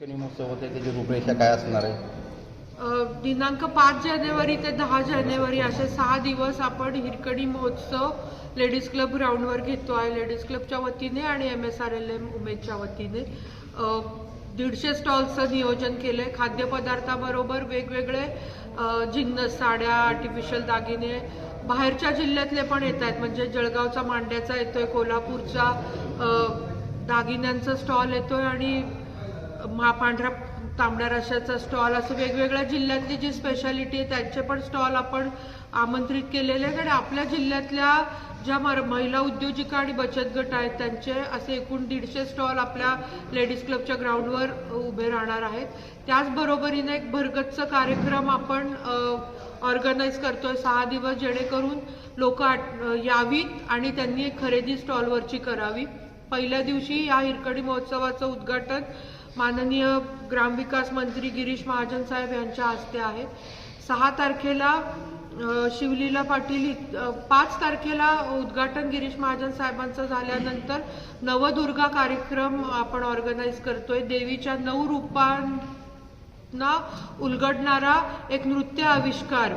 त्याची रूपरेषा काय असणार आहे? दिनांक पाच जानेवारी ते दहा जानेवारी असे सहा दिवस आपण हिरकणी महोत्सव लेडीज क्लब ग्राउंडवर घेतो आहे. लेडीज क्लबच्या वतीने आणि M S R L M उमेदच्या वतीने. दीडशे स्टॉल्सचं नियोजन केलं आहे खाद्यपदार्थाबरोबर वेगवेगळे जिन्नस साड्या आर्टिफिशियल दागिने बाहेरच्या जिल्ह्यातले पण येत आहेत. म्हणजे जळगावचा मांड्याचा येतोय कोल्हापूरचा दागिन्यांचा स्टॉल येतोय आणि महापांढरा तांबड्या रश्याचा स्टॉल असं वेगवेगळ्या जिल्ह्यातली जी स्पेशालिटी आहे त्यांचे पण स्टॉल आपण आमंत्रित केलेले आहेत. आणि आपल्या जिल्ह्यातल्या ज्या मर महिला उद्योजिका आणि बचत गट आहेत त्यांचे असे एकूण दीडशे स्टॉल आपल्या लेडीज क्लबच्या ग्राउंडवर उभे राहणार आहेत. त्याचबरोबरीने एक भरगतचा कार्यक्रम आपण ऑर्गनाईज करतोय सहा दिवस जेणेकरून लोक यावीत आणि त्यांनी एक खरेदी स्टॉलवरची करावी. पहिल्या दिवशी या हिरकणी महोत्सवाचं उद्घाटन माननीय ग्रामविकास मंत्री गिरीश महाजन साहेब यांच्या हस्ते आहे. सहा तारखेला शिवलीला पाटील इत- पाच तारखेला उद्घाटन गिरीश महाजन साहेबांचं झाल्यानंतर नवदुर्गा कार्यक्रम आपण ऑर्गनाईज करतोय. देवीच्या नऊ रूपांना उलगडणारा एक नृत्य आविष्कार.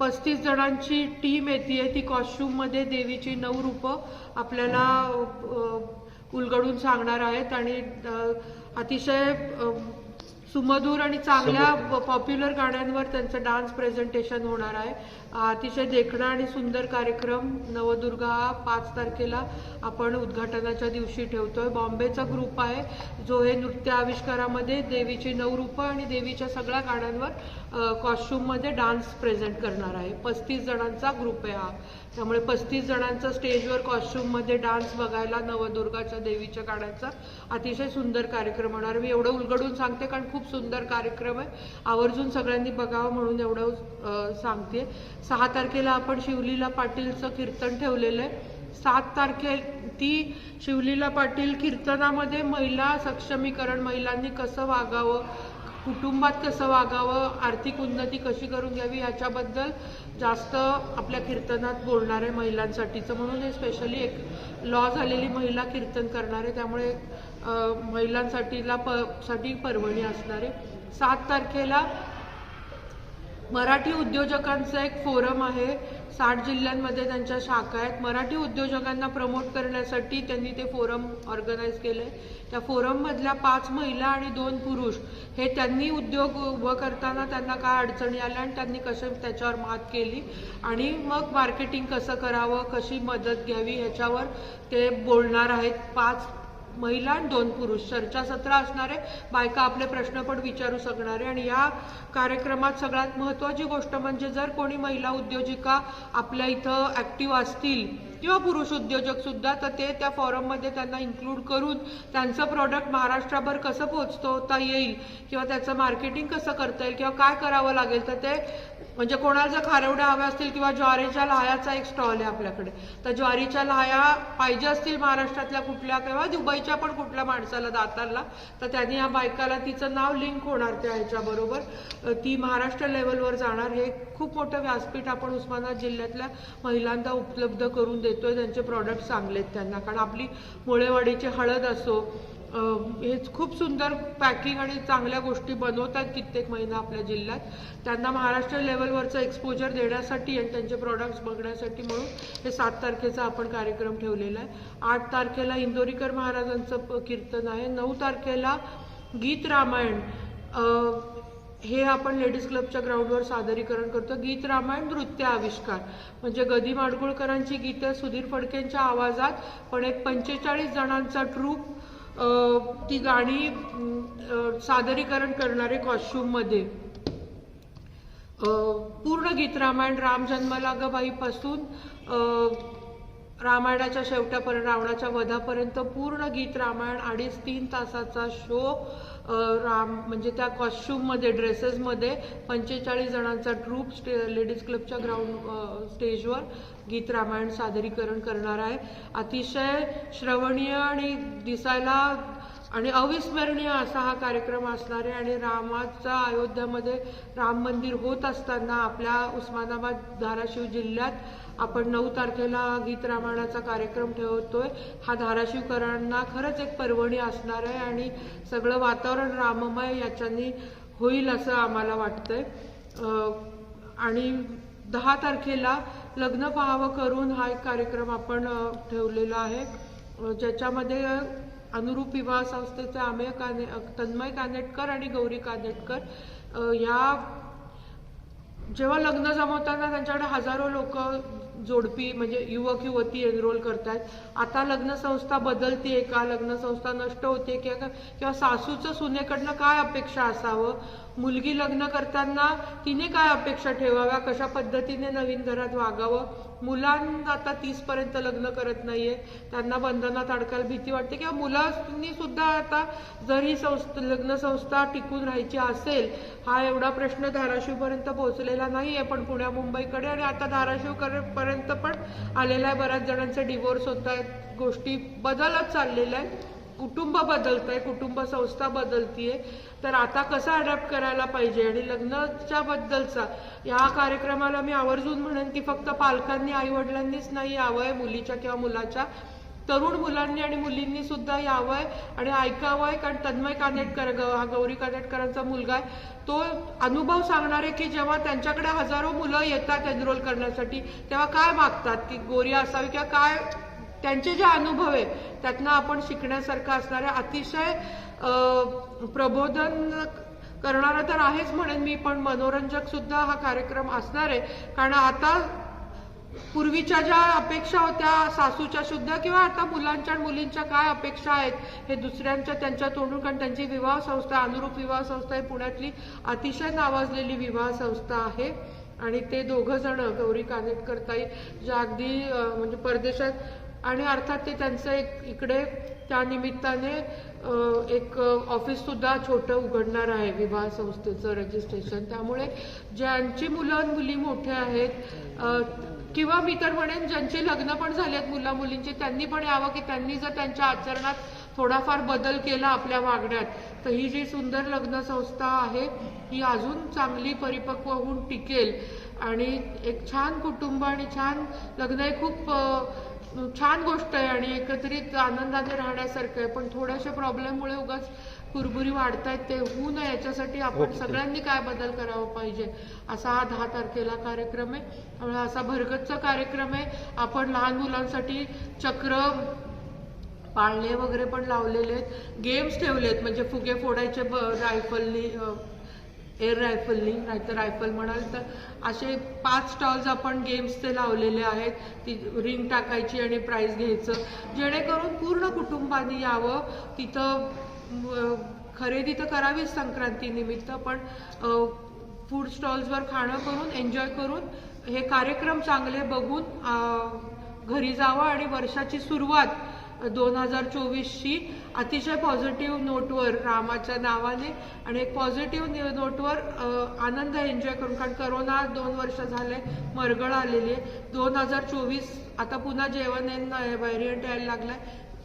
पस्तीस जणांची टीम येते ती कॉस्ट्युममध्ये देवीची नऊ रूपं आपल्याला उलगडून सांगणार आहेत आणि अतिशय सुमधूर आणि चांगल्या पॉप्युलर गाण्यांवर त्यांचं डान्स प्रेझेंटेशन होणार आहे. अतिशय देखणा आणि सुंदर कार्यक्रम नवदुर्गा हा पाच तारखेला आपण उद्घाटनाच्या दिवशी ठेवतो आहे बॉम्बेचा ग्रुप आहे जो हे नृत्य आविष्कारामध्ये देवीची नऊ रूपं आणि देवीच्या सगळ्या गाण्यांवर कॉस्ट्युममध्ये डान्स प्रेझेंट करणार आहे. पस्तीस जणांचा ग्रुप आहे हा. त्यामुळे पस्तीस जणांचा स्टेजवर कॉस्ट्युममध्ये डान्स बघायला नवदुर्गाच्या देवीच्या गाण्याचा अतिशय सुंदर कार्यक्रम होणार. मी एवढं उलगडून सांगते कारण खूप सुंदर कार्यक्रम आहे. आवर्जून सगळ्यांनी बघावं म्हणून एवढं सांगते. सहा तारखेला आपण शिवलीला पाटीलचं कीर्तन ठेवलेलं आहे. सात तारखे ती शिवलीला पाटील कीर्तनामध्ये महिला सक्षमीकरण महिलांनी कसं वागावं कुटुंबात कसं वागावं आर्थिक उन्नती कशी करून घ्यावी याच्याबद्दल जास्त आपल्या कीर्तनात बोलणार आहे महिलांसाठीचं. म्हणून हे स्पेशली एक लॉ झालेली महिला कीर्तन करणार आहे. त्यामुळे महिलांसाठीला प साठी पर्वणी असणार आहे. सात तारखेला मराठी उद्योजकांचं एक फोरम आहे. साठ जिल्ह्यांमध्ये त्यांच्या शाखा आहेत. मराठी उद्योजकांना प्रमोट करण्यासाठी त्यांनी ते फोरम ऑर्गनाईज केले त्या फोरममधल्या पाच महिला आणि दोन पुरुष हे त्यांनी उद्योग उभं करताना त्यांना काय अडचणी आल्या आणि त्यांनी कसे त्याच्यावर मात केली आणि मग मार्केटिंग कसं करावं कशी मदत घ्यावी ह्याच्यावर ते बोलणार आहेत. पाच महिला आणि दोन पुरुष. चर्चासत्र असणारे बायका आपले प्रश्न पण विचारू शकणारे आणि या कार्यक्रमात सगळ्यात महत्त्वाची गोष्ट म्हणजे जर कोणी महिला उद्योजिका आपल्या इथं ॲक्टिव्ह असतील किंवा पुरुष उद्योजक सुद्धा तर ते त्या फॉरममध्ये त्यांना इन्क्लूड करून त्यांचं प्रॉडक्ट महाराष्ट्राभर कसं पोहोचवता येईल किंवा त्याचं मार्केटिंग कसं करता येईल किंवा काय करावं लागेल तर ते म्हणजे कोणाला जर खारवड्या हव्या असतील किंवा ज्वारीच्या लहायाचा एक स्टॉल आहे आपल्याकडे. तर ज्वारीच्या लहाया पाहिजे असतील महाराष्ट्रातल्या कुठल्या किंवा दुबईच्या पण कुठल्या माणसाला दातारला तर त्यांनी या बायकाला तिचं नाव लिंक होणार त्या ह्याच्याबरोबर. ती महाराष्ट्र लेवलवर जाणार. हे खूप मोठं व्यासपीठ आपण उस्मानाबाद जिल्ह्यातल्या महिलांना उपलब्ध करून देतोय. त्यांचे प्रॉडक्ट चांगले आहेत त्यांना. कारण आपली मुळेवाडीची हळद असो हे खूप सुंदर पॅकिंग आणि चांगल्या गोष्टी बनवतात कित्येक महिना आपल्या जिल्ह्यात. त्यांना महाराष्ट्र लेवलवरचं एक्सपोजर देण्यासाठी आणि त्यांचे प्रॉडक्ट्स बघण्यासाठी म्हणून हे सात तारखेचा आपण कार्यक्रम ठेवलेला आहे. आठ तारखेला इंदोरीकर महाराजांचं प- कीर्तन आहे. नऊ तारखेला गीत रामायण हे आपण लेडीज क्लबच्या ग्राउंडवर सादरीकरण करतो. गीत रामायण नृत्य आविष्कार. म्हणजे गदी माडगुळकरांची गीतं सुधीर फडकेंच्या आवाजात पण एक पंचेचाळीस जणांचा ट्रूप ती गाणी सादरीकरण करणारे कॉस्ट्युममध्ये पूर्ण गीत रामायण राम जन्मला ग रामायणाच्या शेवटापर्यंत रावणाच्या वधापर्यंत पूर्ण गीत रामायण अडीच तीन तासाचा शो राम म्हणजे त्या कॉस्ट्युममध्ये ड्रेसेसमध्ये पंचेचाळीस जणांचा ट्रूप स्टे लेडीज क्लबच्या ग्राउंड स्टेजवर गीत रामायण सादरीकरण करणार आहे. अतिशय श्रवणीय आणि दिसायला आणि अविस्मरणीय असा हा कार्यक्रम असणार आहे आणि रामाचा अयोध्यामध्ये राम मंदिर होत असताना आपल्या उस्मानाबाद धाराशिव जिल्ह्यात आपण नऊ तारखेला गीत रामायणाचा कार्यक्रम ठेवतोय. हा धाराशिवकरांना खरंच एक पर्वणी असणार आहे आणि सगळं वातावरण राममय याच्यानी होईल असं आम्हाला वाटतंय. आणि दहा तारखेला लग्न पाहावं करून हा एक कार्यक्रम आपण ठेवलेला आहे. ज्याच्यामध्ये अनुरूप विवाह संस्थेचे अमेय काने तन्मय कानेटकर आणि गौरी कानेटकर या जेव्हा लग्न जमवताना त्यांच्याकडे हजारो लोक जोडपी म्हणजे युवक युवती एनरोल करतात आता लग्न संस्था बदलतीये का? लग्न संस्था नष्ट होते किंवा किंवा सासूचं सुनेकडनं काय अपेक्षा असावं? मुलगी लग्न करताना तिने काय अपेक्षा ठेवाव्या? कशा पद्धतीने नवीन घरात वागावं? मुलांना आता तीसपर्यंत लग्न करत नाहीये. त्यांना बंधनात अडकायला भीती वाटते. किंवा मुलांनी सुद्धा आता जर ही संस्था लग्न संस्था टिकून राहायची असेल हा एवढा प्रश्न धाराशिवपर्यंत पोहोचलेला पोहोचलेला नाहीये. पण पुण्या मुंबईकडे आणि आता धाराशिव पर्यंत पण आलेला आहे. बऱ्याच जणांचे डिवोर्स होत आहेत. गोष्टी बदलत चाललेल्या आहेत. कुटुंब बदलत आहे कुटुंब संस्था बदलतीये. तर आता कसं अडॅप्ट करायला पाहिजे? आणि लग्नाच्या बद्दलचा या कार्यक्रमाला मी आवर्जून म्हणेन की फक्त पालकांनी आई वडिलांनीच नाही यावंय मुलीच्या किंवा मुलाच्या. तरुण मुलांनी आणि मुलींनी सुद्धा यावंय आणि ऐकावंय कारण तन्मय कानेटकर ग- हा गौरी कानेटकरांचा मुलगा आहे. तो अनुभव सांगणार आहे की जेव्हा त्यांच्याकडे हजारो मुलं येतात एनरोल करण्यासाठी तेव्हा काय मागतात? की गोरी असावी किंवा काय त्यांचे जे अनुभव आहे त्यातनं आपण शिकण्यासारखं असणार आहे अतिशय प्रबोधन करणारा तर आहेच म्हणेन मी पण मनोरंजक सुद्धा हा कार्यक्रम असणार आहे. कारण आता पूर्वीच्या ज्या अपेक्षा होत्या सासूच्या सुद्धा किंवा आता मुलांच्या आणि मुलींच्या काय अपेक्षा आहेत हे दुसऱ्यांच्या त्यांच्या तोंडून कारण त्यांची विवाह संस्था अनुरूप विवाह संस्था ही पुण्यातली अतिशय नावाजलेली विवाह संस्था आहे. आणि ते दोघं जण गौरी कानेटकर ताई ज्या अगदी म्हणजे परदेशात आणि अर्थात ते त्यांचं एक इकडे त्या निमित्ताने एक ऑफिस सुद्धा छोटं उघडणार आहे विवाह संस्थेचं रजिस्ट्रेशन त्यामुळे ज्यांची मुलं आणि मुली मोठे आहेत किंवा मी तर म्हणेन ज्यांचे लग्न पण झालेत मुला मुलींचे त्यांनी पण यावं की त्यांनी जर त्यांच्या आचरणात थोडाफार बदल केला आपल्या वागण्यात तर ही जी सुंदर लग्न संस्था आहे ही अजून चांगली परिपक्व होऊन टिकेल. आणि एक छान कुटुंब आणि छान लग्न हे खूप छान गोष्ट आहे आणि एकत्रित आनंदाने राहण्यासारखं आहे. पण थोड्याशा प्रॉब्लेममुळे उगाच कुरबुरी वाढतायत ते होऊ नये. याच्यासाठी आपण सगळ्यांनी काय बदल करावा पाहिजे? असा हा दहा तारखेला कार्यक्रम आहे. त्यामुळे असा भरगतचा कार्यक्रम आहे. आपण लहान मुलांसाठी चक्र पाळणे वगैरे पण लावलेले आहेत. गेम्स ठेवलेत. म्हणजे फुगे फोडायचे ब रायफलनी एअर रायफलनी नाहीतर रायफल म्हणाल तर असे पाच स्टॉल्स आपण गेम्सचे लावलेले आहेत. ती रिंग टाकायची आणि प्राईज घ्यायचं. जेणेकरून पूर्ण कुटुंबाने यावं. तिथं खरेदी तर करावीच संक्रांतीनिमित्त पण फूड स्टॉल्सवर खाणं करून एन्जॉय करून हे कार्यक्रम चांगले बघून घरी जावं आणि वर्षाची सुरुवात दोन हजार चोवीसची अतिशय पॉझिटिव्ह नोटवर रामाच्या नावाने आणि एक पॉझिटिव्ह नोटवर आनंद एन्जॉय करून कारण करोना दोन वर्ष झाले मरगळ आलेली आहे. दोन हजार चोवीस आता पुन्हा जेवण व्हेरियंट यायला लागलाय.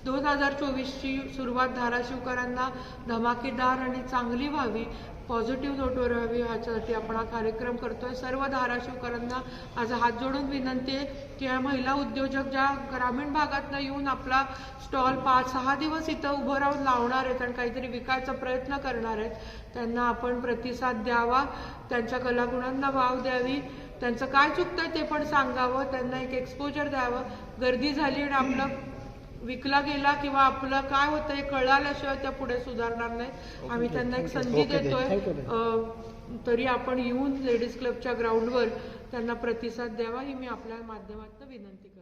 दोन हजार चोवीसची सुरुवात धाराशिवकरांना धमाकेदार आणि चांगली व्हावी पॉझिटिव्ह नोटवर व्हावी ह्याच्यासाठी आपण हा कार्यक्रम करतोय. सर्व धाराशिवकरांना माझा हात जोडून विनंती आहे की या महिला उद्योजक ज्या ग्रामीण भागातनं येऊन आपला स्टॉल पाच सहा दिवस इथं उभं राहून लावणार आहेत आणि काहीतरी विकायचा प्रयत्न करणार आहेत त्यांना आपण प्रतिसाद द्यावा त्यांच्या कलागुणांना वाव द्यावी. त्यांचं काय चुकतंय ते पण सांगावं त्यांना एक एक्सपोजर द्यावं. गर्दी झाली आणि आपलं विकला गेला किंवा आपलं काय होतं हे कळाल्याशिवाय त्या पुढे सुधारणार नाही आम्ही त्यांना एक संधी देतोय. अं, तरी आपण येऊन लेडीज क्लबच्या ग्राउंडवर त्यांना प्रतिसाद द्यावा ही मी आपल्या माध्यमातून विनंती करते.